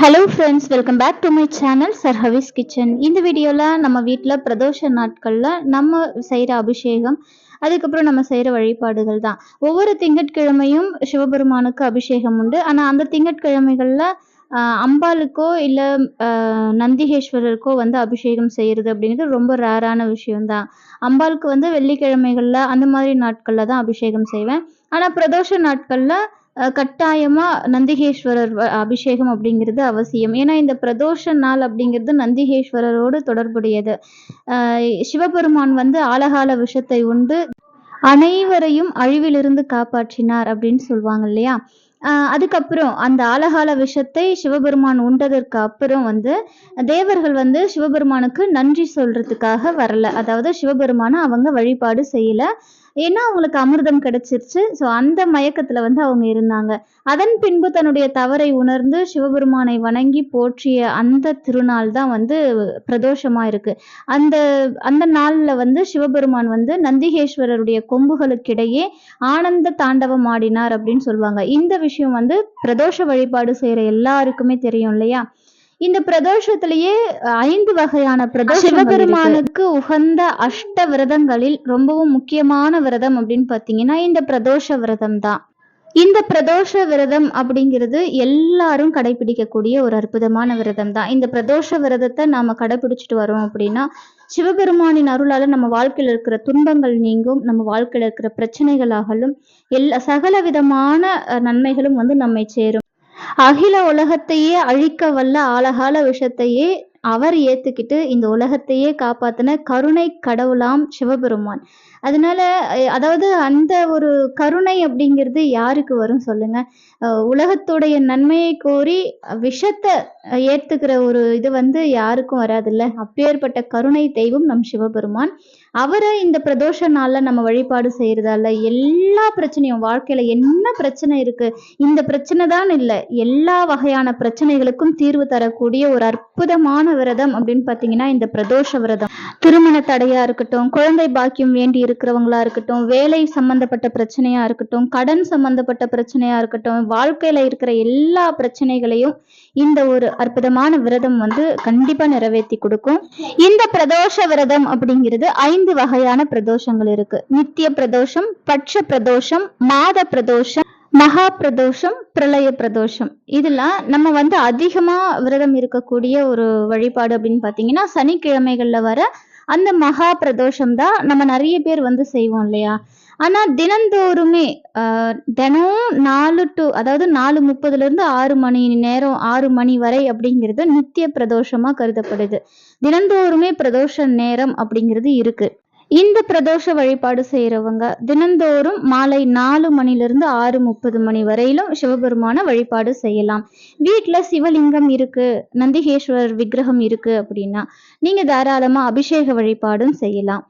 Hello friends welcome back to my channel sir ஹவிஸ் kitchen இந்த வீடியோவில் நம்ம வீட்டில் பிரதோஷ நாட்களில் நம்ம செய்கிற அபிஷேகம் அதுக்கப்புறம் நம்ம செய்கிற வழிபாடுகள் தான். ஒவ்வொரு திங்கட்கிழமையும் சிவபெருமானுக்கு அபிஷேகம் உண்டு. ஆனால் அந்த திங்கட்கிழமைகளில் அம்பாளுக்கோ இல்லை நந்திகேஸ்வரருக்கோ வந்து அபிஷேகம் செய்கிறது அப்படிங்கிறது ரொம்ப ரேரான விஷயம்தான் அம்பாளுக்கு வந்து வெள்ளிக்கிழமைகளில் அந்த மாதிரி நாட்களில் தான் அபிஷேகம் செய்வேன். ஆனால் பிரதோஷ நாட்களில் கட்டாயமாக கட்டாயமா நந்திகேஸ்வரர் அபிஷேகம் அப்படிங்கிறது அவசியம். ஏன்னா இந்த பிரதோஷ நாள் அப்படிங்கிறது நந்திகேஸ்வரரோடு தொடர்புடையது. சிவபெருமான் வந்து ஆலகால விஷத்தை உண்டு அனைவரையும் அழிவிலிருந்து காப்பாற்றினார் அப்படின்னு சொல்லுவாங்க இல்லையா? ஆஹ் அதுக்கப்புறம் அந்த ஆலகால விஷத்தை சிவபெருமான் உண்டதற்கு அப்புறம் வந்து தேவர்கள் வந்து சிவபெருமானுக்கு நன்றி சொல்றதுக்காக வரல. அதாவது சிவபெருமானை அவங்க வழிபாடு செய்யல. ஏன்னா அவங்களுக்கு அமிர்தம் கிடைச்சிருச்சு. ஸோ அந்த மயக்கத்துல வந்து அவங்க இருந்தாங்க. அதன் பின்பு தன்னுடைய தவறை உணர்ந்து சிவபெருமானை வணங்கி போற்றிய அந்த திருநாள் தான் வந்து பிரதோஷமா இருக்கு. அந்த அந்த நாள்ல வந்து சிவபெருமான் வந்து நந்திகேஸ்வரருடைய கொம்புகளுக்கிடையே ஆனந்த தாண்டவம் ஆடினார் அப்படின்னு சொல்லுவாங்க. இந்த விஷயம் வந்து பிரதோஷ வழிபாடு செய்யற எல்லாருக்குமே தெரியும் இல்லையா? இந்த பிரதோஷத்திலேயே ஐந்து வகையான பிரதோஷ சிவபெருமானுக்கு உகந்த அஷ்ட விரதங்களில் ரொம்பவும் முக்கியமான விரதம் அப்படின்னு பார்த்தீங்கன்னா இந்த பிரதோஷ விரதம் தான். இந்த பிரதோஷ விரதம் அப்படிங்கிறது எல்லாரும் கடைபிடிக்கக்கூடிய ஒரு அற்புதமான விரதம் தான். இந்த பிரதோஷ விரதத்தை நாம கடைபிடிச்சிட்டு வரோம் அப்படின்னா சிவபெருமானின் அருளால நம்ம வாழ்க்கையில இருக்கிற துன்பங்கள் நீங்கும் நம்ம வாழ்க்கையில இருக்கிற பிரச்சனைகள் அகலும் எல்லா சகல விதமான நன்மைகளும் வந்து நம்மை சேரும். அகில உலகத்தையே அழிக்க வல்ல ஆலகால விஷத்தையே அவர் ஏத்துக்கிட்டு இந்த உலகத்தையே காப்பாத்தின கருணை கடவுளாம் சிவபெருமான். அதனால அஹ், அதாவது அந்த ஒரு கருணை அப்படிங்கிறது யாருக்கு வரும் சொல்லுங்க? அஹ், உலகத்துடைய நன்மையை கோரி விஷத்தை ஏத்துக்கிற ஒரு இது வந்து யாருக்கும் வராதுல்ல. அப்பேற்பட்ட கருணை தெய்வம் நம் சிவபெருமான். அவரை இந்த பிரதோஷ நாள்ல நம்ம வழிபாடு செய்யறதால எல்லா பிரச்சனையும் வாழ்க்கையில என்ன பிரச்சனை இருக்கு? இந்த பிரச்சனை தான் இல்ல. எல்லா வகையான பிரச்சனைகளுக்கும் தீர்வு தரக்கூடிய ஒரு அற்புதமான விரதம் அப்படின்னு பாத்தீங்கன்னா இந்த பிரதோஷ விரதம். திருமண தடையா இருக்கட்டும் குழந்தை பாக்கியம் வேண்டி இருக்கிறவங்களா இருக்கட்டும் வேலை சம்பந்தப்பட்ட பிரச்சனையா இருக்கட்டும் கடன் சம்பந்தப்பட்ட பிரச்சனையா இருக்கட்டும் வாழ்க்கையில இருக்கிற எல்லா பிரச்சனைகளையும் இந்த ஒரு அற்புதமான விரதம் வந்து கண்டிப்பா நிறைவேற்றி கொடுக்கும். இந்த பிரதோஷ விரதம் அப்படிங்கிறது ஐந்து வகையான பிரதோஷங்கள் இருக்கு. நித்திய பிரதோஷம் பட்ச பிரதோஷம் மாத பிரதோஷம் மகா பிரதோஷம் பிரளய பிரதோஷம். இதெல்லாம் நம்ம வந்து அதிகமா விரதம் இருக்கக்கூடிய ஒரு வழிபாடு அப்படின்னு பாத்தீங்கன்னா சனிக்கிழமைகள்ல வர அந்த மகா பிரதோஷம் தான் நம்ம நிறைய பேர் வந்து செய்வோம் இல்லையா? ஆனா தினந்தோறுமே ஆஹ், தினம் நாலு டு அதாவது நாலு முப்பதுல இருந்து ஆறு மணி நேரம் ஆறு மணி வரை அப்படிங்கிறது நித்திய பிரதோஷமா கருதப்படுது. தினந்தோறுமே பிரதோஷ நேரம் அப்படிங்கிறது இருக்கு. இந்த பிரதோஷ வழிபாடு செய்யறவங்க தினந்தோறும் மாலை நாலு மணிலிருந்து ஆறு முப்பது மணி வரையிலும் சிவபெருமான வழிபாடு செய்யலாம். வீட்ல சிவலிங்கம் இருக்கு நந்திகேஸ்வரர் விக்கிரகம் இருக்கு அப்படின்னா நீங்க தாராளமா அபிஷேக வழிபாடும் செய்யலாம்.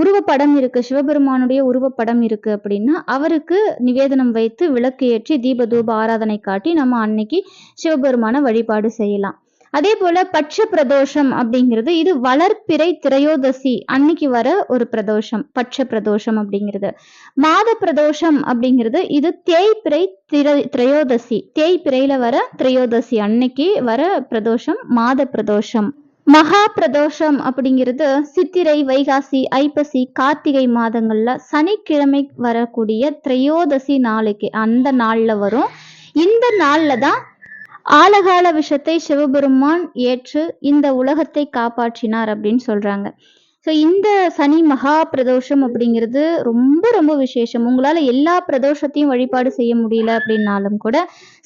உருவப்படம் இருக்கு. சிவபெருமானுடைய உருவப்படம் இருக்கு அப்படின்னா அவருக்கு நிவேதனம் வைத்து விளக்கு ஏற்றி தீப தூப ஆராதனை காட்டி நம்ம அன்னைக்கு சிவபெருமான வழிபாடு செய்யலாம். அதே போல பட்ச பிரதோஷம் அப்படிங்கிறது இது வளர்ப்பிறை திரையோதசி அன்னைக்கு வர ஒரு பிரதோஷம். பட்ச பிரதோஷம் அப்படிங்கிறது. மாத பிரதோஷம் அப்படிங்கிறது இது தேய்பிறை திரை திரையோதசி. தேய்பிறையில வர திரையோதசி அன்னைக்கு வர பிரதோஷம் மாத பிரதோஷம் மகா பிரதோஷம் அப்படிங்கிறது சித்திரை வைகாசி ஐப்பசி கார்த்திகை மாதங்கள்ல சனிக்கிழமை வரக்கூடிய திரையோதசி நாளைக்கு அந்த நாள்ல வரும். இந்த நாள்ல தான் ஆலகால விஷத்தை சிவபெருமான் ஏற்று இந்த உலகத்தை காப்பாற்றினார் அப்படின்னு சொல்றாங்க. ஸோ இந்த சனி மகா பிரதோஷம் அப்படிங்கிறது ரொம்ப ரொம்ப விசேஷம். உங்களால் எல்லா பிரதோஷத்தையும் வழிபாடு செய்ய முடியல அப்படின்னாலும் கூட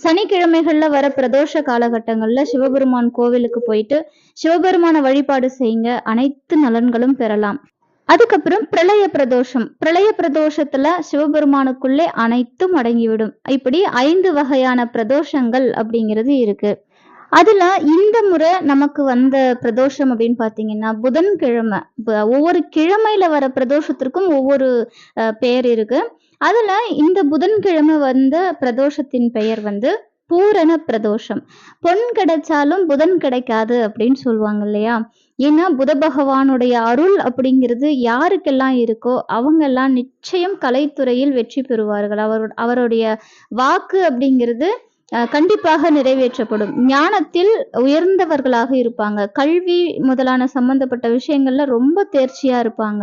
சனிக்கிழமைகளில் வர பிரதோஷ காலகட்டங்களில் சிவபெருமான் கோவிலுக்கு போயிட்டு சிவபெருமான வழிபாடு செய்யுங்க அனைத்து நலன்களும் பெறலாம். அதுக்கப்புறம் பிரளய பிரதோஷம். பிரளய பிரதோஷத்துல சிவபெருமானுக்குள்ளே அனைத்தும் அடங்கிவிடும். இப்படி ஐந்து வகையான பிரதோஷங்கள் அப்படிங்கிறது இருக்கு. அதுல இந்த முறை நமக்கு வந்த பிரதோஷம் அப்படின்னு பாத்தீங்கன்னா புதன்கிழமை. இப்போ ஒவ்வொரு கிழமையில வர பிரதோஷத்திற்கும் ஒவ்வொரு பெயர் இருக்கு. அதுல இந்த புதன்கிழமை வந்த பிரதோஷத்தின் பெயர் வந்து பூரண பிரதோஷம். பொன் கிடைச்சாலும் புதன் கிடைக்காது அப்படின்னு சொல்லுவாங்க இல்லையா? ஏன்னா புத பகவானுடைய அருள் அப்படிங்கிறது யாருக்கெல்லாம் இருக்கோ அவங்கெல்லாம் நிச்சயம் கலைத்துறையில் வெற்றி பெறுவார்கள். அவர் அவருடைய வாக்கு அப்படிங்கிறது கண்டிப்பாக நிறைவேற்றப்படும். ஞானத்தில் உயர்ந்தவர்களாக இருப்பாங்க. கல்வி முதலான சம்பந்தப்பட்ட விஷயங்கள்ல ரொம்ப தேர்ச்சியா இருப்பாங்க.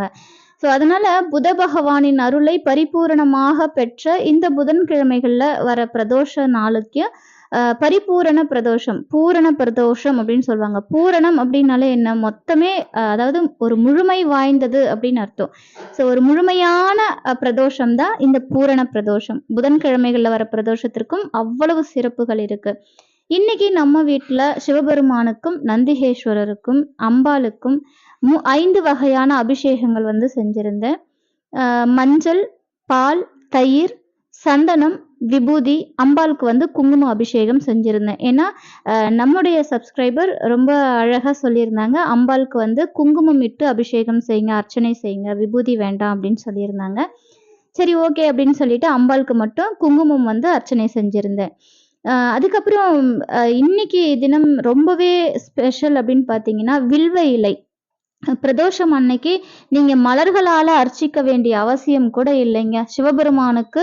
ஸோ அதனால புத பகவானின் அருளை பரிபூரணமாக பெற்ற இந்த புதன்கிழமைகள்ல வர பிரதோஷ நாளுக்கு பரிபூரண பிரதோஷம் பூரண பிரதோஷம் அப்படின்னு சொல்லுவாங்க. பூரணம் அப்படின்னாலே என்ன? மொத்தமே அதாவது ஒரு முழுமை வாய்ந்தது அப்படின்னு அர்த்தம். ஸோ ஒரு முழுமையான பிரதோஷம் தான் இந்த பூரண பிரதோஷம். புதன்கிழமைகளில் வர பிரதோஷத்திற்கும் அவ்வளவு சிறப்புகள் இருக்கு. இன்னைக்கு நம்ம வீட்டில் சிவபெருமானுக்கும் நந்திகேஸ்வரருக்கும் அம்பாளுக்கும் மு ஐந்து வகையான அபிஷேகங்கள் வந்து செஞ்சிருந்தேன். மஞ்சள் பால் தயிர் சந்தனம் விபூதி அம்பாளுக்கு வந்து குங்கும அபிஷேகம் செஞ்சுருந்தேன். ஏன்னா நம்முடைய சப்ஸ்கிரைபர் ரொம்ப அழகாக சொல்லியிருந்தாங்க. அம்பாளுக்கு வந்து குங்குமம் இட்டு அபிஷேகம் செய்யுங்க அர்ச்சனை செய்யுங்க விபூதி வேண்டாம் அப்படின்னு சொல்லியிருந்தாங்க. சரி ஓகே அப்படின்னு சொல்லிட்டு அம்பாளுக்கு மட்டும் குங்குமம் வந்து அர்ச்சனை செஞ்சுருந்தேன். அதுக்கப்புறம் இன்னைக்கு தினம் ரொம்பவே ஸ்பெஷல் அப்படின்னு பார்த்தீங்கன்னா வில்வ இலை. பிரதோஷம் அன்னைக்கு நீங்கள் மலர்களால் அர்ச்சிக்க வேண்டிய அவசியம் கூட இல்லைங்க. சிவபெருமானுக்கு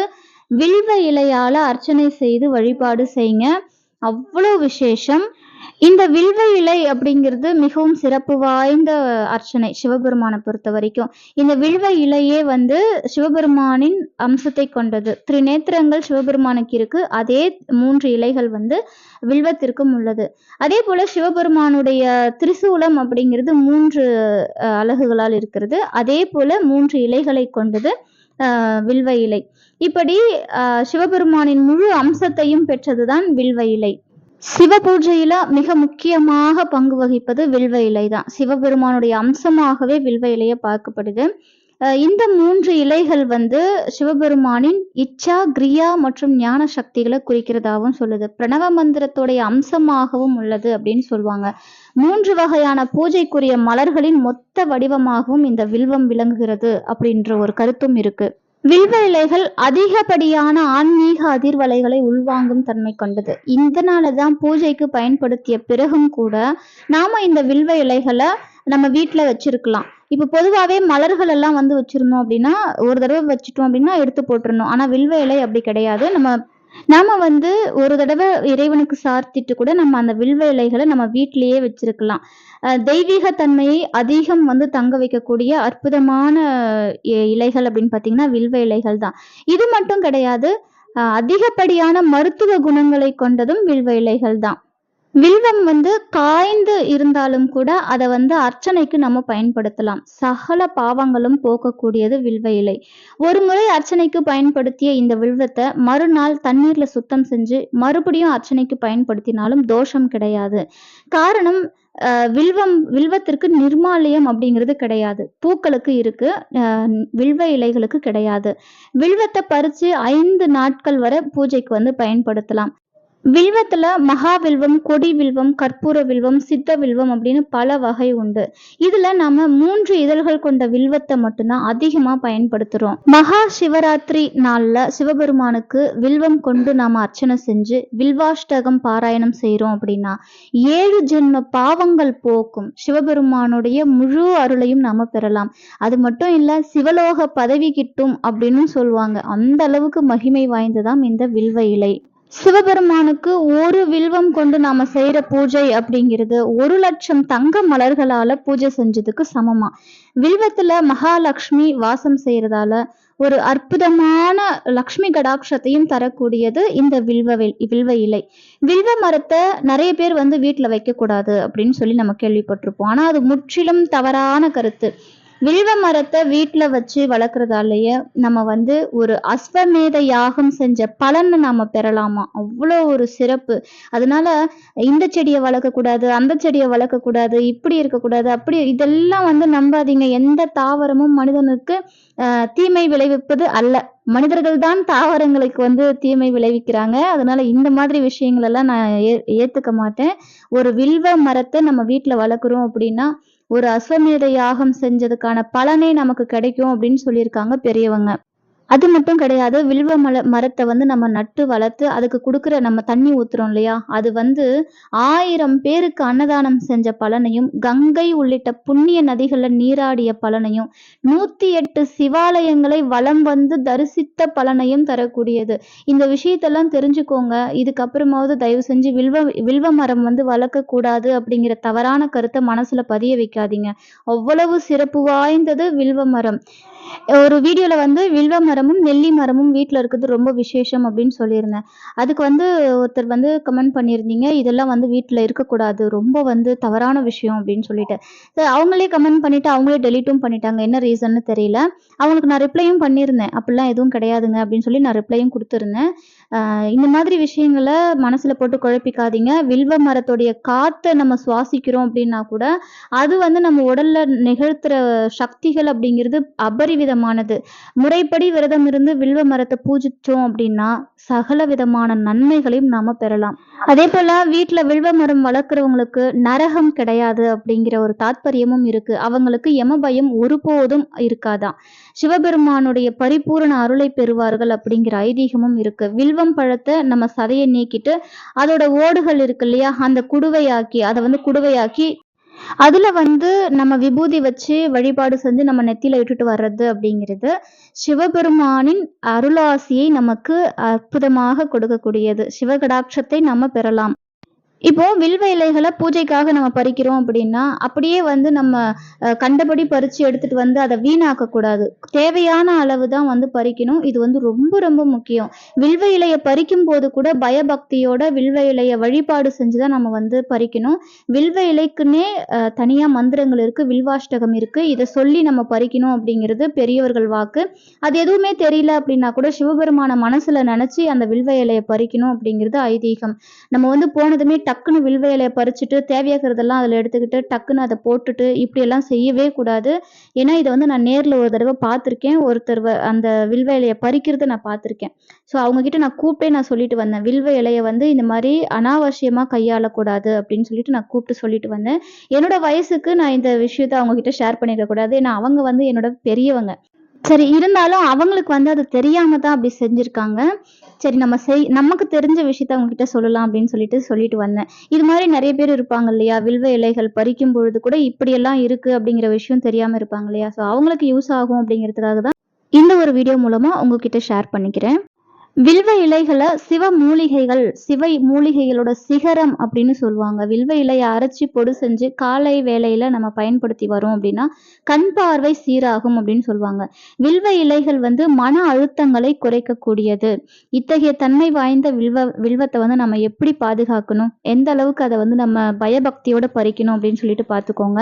வில்வ இலையால அர்ச்சனை செய்து வழிபாடு செய்யுங்க. அவ்வளோ விசேஷம். இந்த வில்வ இலை அப்படிங்கிறது மிகவும் சிறப்பு வாய்ந்த அர்ச்சனை சிவபெருமானை பொறுத்த வரைக்கும். இந்த வில்வ இலையே வந்து சிவபெருமானின் அம்சத்தை கொண்டது. திரிநேத்திரங்கள் சிவபெருமானுக்கு இருக்கு. அதே மூன்று இலைகள் வந்து வில்வத்திற்கும் உள்ளது. அதே போல சிவபெருமானுடைய திரிசூலம் அப்படிங்கிறது மூன்று அலகுகளால் இருக்கிறது. அதே போல மூன்று இலைகளை கொண்டது. வில்வ இலை. இப்படி அஹ், சிவபெருமானின் முழு அம்சத்தையும் பெற்றதுதான் வில்வ இலை. சிவ பூஜையில மிக முக்கியமாக பங்கு வகிப்பது வில்வ இலை தான் சிவபெருமானுடைய அம்சமாகவே வில்வ இலையை பார்க்கப்படுது. இந்த மூன்று இலைகள் வந்து சிவபெருமானின் இச்சா கிரியா மற்றும் ஞான சக்திகளை குறிக்கிறதாகவும் சொல்லுது. பிரணவ மந்திரத்துடைய அம்சமாகவும் உள்ளது அப்படின்னு சொல்லுவாங்க. மூன்று வகையான பூஜைக்குரிய மலர்களின் மொத்த வடிவமாகவும் இந்த வில்வம் விளங்குகிறது அப்படின்ற ஒரு கருத்தும் இருக்கு. வில்வ இலைகள் அதிகப்படியான ஆன்மீக அதிர்வலைகளை உள்வாங்கும் தன்மை கொண்டது. இதனால தான் பூஜைக்கு பயன்படுத்திய பிறகும் கூட நாம இந்த வில்வ இலைகளை நம்ம வீட்டில் வச்சிருக்கலாம். இப்போ பொதுவாகவே மலர்கள் எல்லாம் வந்து வச்சிருந்தோம் அப்படின்னா ஒரு தடவை வச்சுட்டோம் அப்படின்னா எடுத்து போட்டுருணும் ஆனால் வில்வ இலை அப்படி கிடையாது. நம்ம நாம வந்து ஒரு தடவை இறைவனுக்கு சார்த்திட்டு கூட நம்ம அந்த வில்வ இலைகளை நம்ம வீட்டிலேயே வச்சிருக்கலாம். அஹ் தெய்வீக தன்மையை அதிகம் வந்து தங்க வைக்கக்கூடிய அற்புதமான இலைகள் அப்படின்னு பார்த்தீங்கன்னா வில்வ இலைகள் தான். இது மட்டும் கிடையாது அதிகப்படியான மருத்துவ குணங்களை கொண்டதும் வில்வ இலைகள் தான். வில்வம் வந்து காய்ந்து இருந்தாலும் கூட அதை வந்து அர்ச்சனைக்கு நம்ம பயன்படுத்தலாம். சகல பாவங்களும் போக்கக்கூடியது வில்வ இலை. ஒரு முறை அர்ச்சனைக்கு பயன்படுத்திய இந்த வில்வத்தை மறுநாள் தண்ணீர்ல சுத்தம் செஞ்சு மறுபடியும் அர்ச்சனைக்கு பயன்படுத்தினாலும் தோஷம் கிடையாது. காரணம் வில்வம் வில்வத்திற்கு நிர்மாலயம் அப்படிங்கிறது கிடையாது. பூக்களுக்கு இருக்கு வில்வ இலைகளுக்கு கிடையாது. வில்வத்தை பறிச்சு ஐந்து நாட்கள் வரை பூஜைக்கு வந்து பயன்படுத்தலாம். வில்வத்துல மகாவில்வம் கொடி வில்வம் கற்பூர வில்வம் சித்த வில்வம் அப்படின்னு பல வகை உண்டு. இதுல நாம மூன்று இதழ்கள் கொண்ட வில்வத்தை மட்டும்தான் அதிகமா பயன்படுத்துறோம். மகா சிவராத்திரி நாள்ல சிவபெருமானுக்கு வில்வம் கொண்டு நாம அர்ச்சனை செஞ்சு வில்வாஷ்டகம் பாராயணம் செய்கிறோம் அப்படின்னா ஏழு ஜென்ம பாவங்கள் போக்கும் சிவபெருமானுடைய முழு அருளையும் நாம பெறலாம். அது மட்டும் இல்ல சிவலோக பதவி கிட்டும் அப்படின்னு சொல்லுவாங்க. அந்த அளவுக்கு மகிமை வாய்ந்ததாம் இந்த வில்வ இலை. சிவபெருமானுக்கு ஒரு வில்வம் கொண்டு நாம செய்யற பூஜை அப்படிங்கிறது ஒரு லட்சம் தங்க மலர்களால பூஜை செஞ்சதுக்கு சமமா. வில்வத்துல மகாலட்சுமி வாசம் செய்யறதால ஒரு அற்புதமான லக்ஷ்மி கடாட்சத்தையும் தரக்கூடியது இந்த வில்வ வில்வ இலை. வில்வ மரத்தை நிறைய பேர் வந்து வீட்டுல வைக்க கூடாது அப்படின்னு சொல்லி நம்ம கேள்விப்பட்டிருப்போம். ஆனா அது முற்றிலும் தவறான கருத்து. வில்வ மரத்தை வீட்டில் வச்சு வளர்க்குறதாலேயே நம்ம வந்து ஒரு அஸ்வமேத யாகம் செஞ்ச பலனை நாம் பெறலாமா? அவ்வளோ ஒரு சிறப்பு. அதனால இந்த செடியை வளர்க்கக்கூடாது அந்த செடியை வளர்க்கக்கூடாது இப்படி இருக்கக்கூடாது அப்படி இதெல்லாம் வந்து நம்பாதீங்க. எந்த தாவரமும் மனிதனுக்கு தீமை விளைவிப்பது அல்ல. மனிதர்கள் தான் தாவரங்களுக்கு வந்து தீமை விளைவிக்கிறாங்க. அதனால இந்த மாதிரி விஷயங்களெல்லாம் நான் ஏ ஏற்றுக்க மாட்டேன். ஒரு வில்வ மரத்தை நம்ம வீட்டில் வளர்க்குறோம் அப்படின்னா ஒரு அஸ்வமேத யாகம் செஞ்சதுக்கான பலனே நமக்கு கிடைக்கும் அப்படின்னு சொல்லியிருக்காங்க பெரியவங்க. அது மட்டும் கிடையாது வில்வ மல மரத்தை வந்து நம்ம நட்டு வளர்த்து அதுக்கு கொடுக்குற நம்ம தண்ணி ஊத்துறோம் இல்லையா? அது வந்து ஆயிரம் பேருக்கு அன்னதானம் செஞ்ச பலனையும் கங்கை உள்ளிட்ட புண்ணிய நதிகள்ல நீராடிய பலனையும் நூத்தி எட்டு சிவாலயங்களை வலம் வந்து தரிசித்த பலனையும் தரக்கூடியது. இந்த விஷயத்தெல்லாம் தெரிஞ்சுக்கோங்க. இதுக்கப்புறமாவது தயவு செஞ்சு வில்வ வில்வ மரம் வந்து வளர்க்க கூடாது அப்படிங்கிற தவறான கருத்தை மனசுல பதிய வைக்காதீங்க. அவ்வளவு சிறப்பு வாய்ந்தது வில்வ மரம். ஒரு வீடியோவில் வந்து வில்வ மரமும் நெல்லி மரமும் வீட்டில் இருக்கிறது ரொம்ப விசேஷம் அப்படின்னு சொல்லியிருந்தேன். அதுக்கு வந்து ஒருத்தர் வந்து கமெண்ட் பண்ணியிருந்தீங்க. இதெல்லாம் வந்து வீட்டில் இருக்கக்கூடாது. ரொம்ப வந்து தவறான விஷயம் அப்படின்னு சொல்லிட்டு. அவங்களே கமெண்ட் பண்ணிவிட்டு அவங்களே டெலீட்டும் பண்ணிட்டாங்க. என்ன ரீசன்னு தெரியல. அவங்களுக்கு நான் ரிப்ளையும் பண்ணியிருந்தேன். அப்படிலாம் எதுவும் கிடையாதுங்க அப்படின்னு சொல்லி நான் ரிப்ளையும் கொடுத்துருந்தேன். இந்த மாதிரி விஷயங்களை மனசுல போட்டு குழப்பிக்காதீங்க. வில்வ மரத்துடைய காத்தை நம்ம சுவாசிக்கிறோம் அப்படின்னா கூட அது வந்து நம்ம உடல்ல நிகழ்த்துற சக்திகள் அப்படிங்கிறது அபரிவிதமானது. முறைப்படி விரதம் இருந்து வில்வ மரத்தை பூஜிச்சோம் அப்படின்னா சகல விதமான நன்மைகளையும் நாம பெறலாம். அதே போல வீட்டுல வில்வ மரம் வளர்க்குறவங்களுக்கு நரகம் கிடையாது அப்படிங்கிற ஒரு தாத்பரியமும் இருக்கு. அவங்களுக்கு யமபயம் ஒருபோதும் இருக்காதான் சிவபெருமானுடைய பரிபூரண அருளை பெறுவார்கள் அப்படிங்கிற ஐதீகமும் இருக்கு. வில்வம் பழத்தை நம்ம சதையை நீக்கிட்டு அதோட ஓடுகள் இருக்கு இல்லையா அந்த குடுவையாக்கி அதை வந்து குடுவையாக்கி அதுல வந்து நம்ம விபூதி வச்சு வழிபாடு செஞ்சு நம்ம நெத்தியில இட்டுட்டு வர்றது அப்படிங்கிறது சிவபெருமானின் அருளாசியை நமக்கு அற்புதமாக கொடுக்கக்கூடியது. சிவகடாட்சத்தை நம்ம பெறலாம். இப்போ வில்வ இலைகளை பூஜைக்காக நம்ம பறிக்கிறோம் அப்படின்னா அப்படியே வந்து நம்ம கண்டபடி பறிச்சு எடுத்துட்டு வந்து அதை வீணாக்க கூடாது தேவையான அளவு தான் வந்து பறிக்கணும். இது வந்து ரொம்ப ரொம்ப முக்கியம். வில்வ இலையை பறிக்கும் போது கூட பயபக்தியோட வில்வ இலையை வழிபாடு செஞ்சுதான் நம்ம வந்து பறிக்கணும். வில்வ இலைக்குன்னே தனியா மந்திரங்கள் இருக்கு வில்வாஷ்டகம் இருக்கு. இதை சொல்லி நம்ம பறிக்கணும் அப்படிங்கிறது பெரியவர்கள் வாக்கு. அது எதுவுமே தெரியல அப்படின்னா கூட சிவபெருமான மனசுல நினைச்சு அந்த வில்வ இலையை பறிக்கணும் அப்படிங்கிறது ஐதீகம். நம்ம வந்து போனதுமே டக்குன்னு வில்வ இலையை பறிச்சுட்டு தேவையாகிறதெல்லாம் அதில் எடுத்துக்கிட்டு டக்குன்னு அதை போட்டுட்டு இப்படியெல்லாம் செய்யவே கூடாது. ஏன்னா இதை வந்து நான் நேரில் ஒரு தடவை பார்த்துருக்கேன். ஒருத்தர் அந்த வில்வ இலையை பறிக்கிறத நான் பார்த்துருக்கேன். ஸோ அவங்ககிட்ட நான் கூப்பிட்டே நான் சொல்லிட்டு வந்தேன். வில்வ இலையை வந்து இந்த மாதிரி அனாவசியமாக கையாளக்கூடாது அப்படின்னு சொல்லிட்டு நான் கூப்பிட்டு சொல்லிட்டு வந்தேன். என்னோட வயசுக்கு நான் இந்த விஷயத்த அவங்ககிட்ட ஷேர் பண்ணிடக்கூடாது. ஏன்னா அவங்க வந்து என்னோட பெரியவங்க. சரி இருந்தாலும் அவங்களுக்கு வந்து அது தெரியாம தான் அப்படி செஞ்சிருக்காங்க. சரி நம்ம செய் நமக்கு தெரிஞ்ச விஷயத்த அவங்ககிட்ட சொல்லலாம் அப்படின்னு சொல்லிட்டு சொல்லிட்டு வந்தேன். இது மாதிரி நிறைய பேர் இருப்பாங்க இல்லையா? வில்வ இலைகள் பறிக்கும் பொழுது கூட இப்படியெல்லாம் இருக்கு அப்படிங்கிற விஷயம் தெரியாம இருப்பாங்க இல்லையா? ஸோ அவங்களுக்கு யூஸ் ஆகும் அப்படிங்கிறதுக்காக தான் இந்த ஒரு வீடியோ மூலமா உங்ககிட்ட ஷேர் பண்ணிக்கிறேன். வில்வ இலைகளை சிவ மூலிகைகள் சிவ மூலிகைகளோட சிகரம் அப்படின்னு சொல்லுவாங்க. வில்வ இலையை அரைச்சி பொடி செஞ்சு காலை வேலையில நம்ம பயன்படுத்தி வரோம் அப்படின்னா கண் பார்வை சீராகும் அப்படின்னு சொல்லுவாங்க. வில்வ இலைகள் வந்து மன அழுத்தங்களை குறைக்கக்கூடியது. இத்தகைய தன்மை வாய்ந்த வில்வ வில்வத்தை வந்து நம்ம எப்படி பாதுகாக்கணும்? எந்த அளவுக்கு அதை வந்து நம்ம பயபக்தியோட பறிக்கணும் அப்படின்னு சொல்லிட்டு பார்த்துக்கோங்க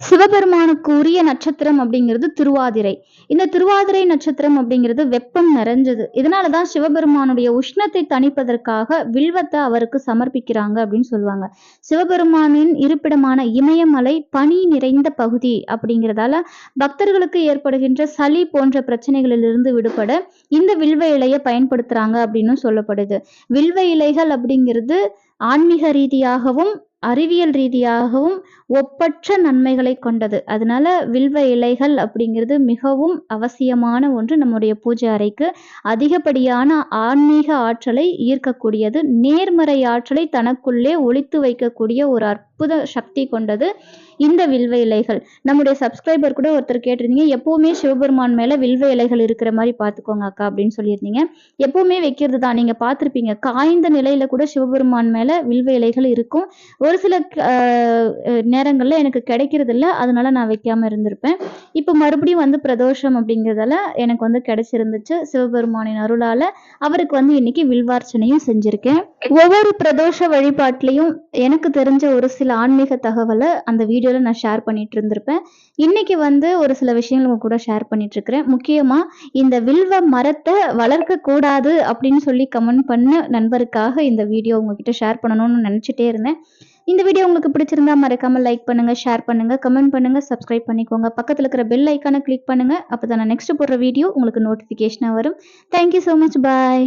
சிவபெருமானுக்கு உரிய நட்சத்திரம் அப்படிங்கிறது திருவாதிரை. இந்த திருவாதிரை நட்சத்திரம் அப்படிங்கிறது வெப்பம் நிறைஞ்சது. இதனாலதான் சிவபெருமானுடைய உஷ்ணத்தை தணிப்பதற்காக வில்வத்தை அவருக்கு சமர்ப்பிக்கிறாங்க அப்படின்னு சொல்லுவாங்க. சிவபெருமானின் இருப்பிடமான இமயமலை பனி நிறைந்த பகுதி அப்படிங்கிறதால பக்தர்களுக்கு ஏற்படுகின்ற சளி போன்ற பிரச்சனைகளிலிருந்து விடுபட இந்த வில்வ இலையை பயன்படுத்துறாங்க அப்படின்னு சொல்லப்படுது. வில்வ இலைகள் அப்படிங்கிறது ஆன்மீக ரீதியாகவும் அறிவியல் ரீதியாகவும் ஒப்பற்ற நன்மைகளை கொண்டது. அதனால வில்வ இலைகள் அப்படிங்கிறது மிகவும் அவசியமான ஒன்று நம்முடைய பூஜை அறைக்கு. அதிகப்படியான ஆன்மீக ஆற்றலை ஈர்க்கக்கூடியது. நேர்மறை ஆற்றலை தனக்குள்ளே ஒழித்து வைக்கக்கூடிய ஒரு அற்புத சக்தி கொண்டது இந்த வில்வ இலைகள். நம்முடைய சப்ஸ்கிரைபர் கூட ஒருத்தர் கேட்டிருந்தீங்க எப்பவுமே சிவபெருமான் மேல வில்வ இலைகள் இருக்கிற மாதிரி பார்த்துக்கோங்க அக்கா அப்படின்னு சொல்லியிருந்தீங்க. எப்பவுமே வைக்கிறது தான் நீங்க பார்த்திருப்பீங்க. காய்ந்த நிலையில கூட சிவபெருமான் மேல வில்வ இலைகள் இருக்கும். ஒரு சில நேரங்கள்ல எனக்கு கிடைக்கிறது இல்ல அதனால நான் வைக்காம இருந்திருப்பேன். இப்போ மறுபடியும் வந்து பிரதோஷம் அப்படிங்கிறதால எனக்கு வந்து கிடைச்சிருந்துச்சு. சிவபெருமானின் அருளால அவருக்கு வந்து இன்னைக்கு வில்வார்ச்சனையும் செஞ்சிருக்கேன். ஒவ்வொரு பிரதோஷ வழிபாட்டிலையும் எனக்கு தெரிஞ்ச ஒரு சில ஆன்மீக தகவலை அந்த வீடியோவில் நான் ஷேர் பண்ணிட்டு இருந்திருப்பேன் இன்னைக்கு வந்து ஒரு சில விஷயங்கள் உங்க கூட ஷேர் பண்ணிட்டு இருக்கிறேன் இந்த வில்வ மரத்தை வளர்க்கக்கூடாது அப்படின்னு சொல்லி கமெண்ட் பண்ண நண்பருக்காக இந்த வீடியோ உங்ககிட்ட ஷேர் பண்ணணும்னு நினச்சிட்டே இருந்தேன். இந்த வீடியோ உங்களுக்கு பிடிச்சிருந்தா மறக்காம லைக் பண்ணுங்க ஷேர் பண்ணுங்க கமெண்ட் பண்ணுங்க சப்ஸ்கிரைப் பண்ணிக்கோங்க. பக்கத்தில் இருக்கிற பெல் ஐக்கானை கிளிக் பண்ணுங்க. அப்பதான் நான் நெக்ஸ்ட் போடுற வீடியோ உங்களுக்கு நோட்டிஃபிகேஷனாக வரும். Thank you so much bye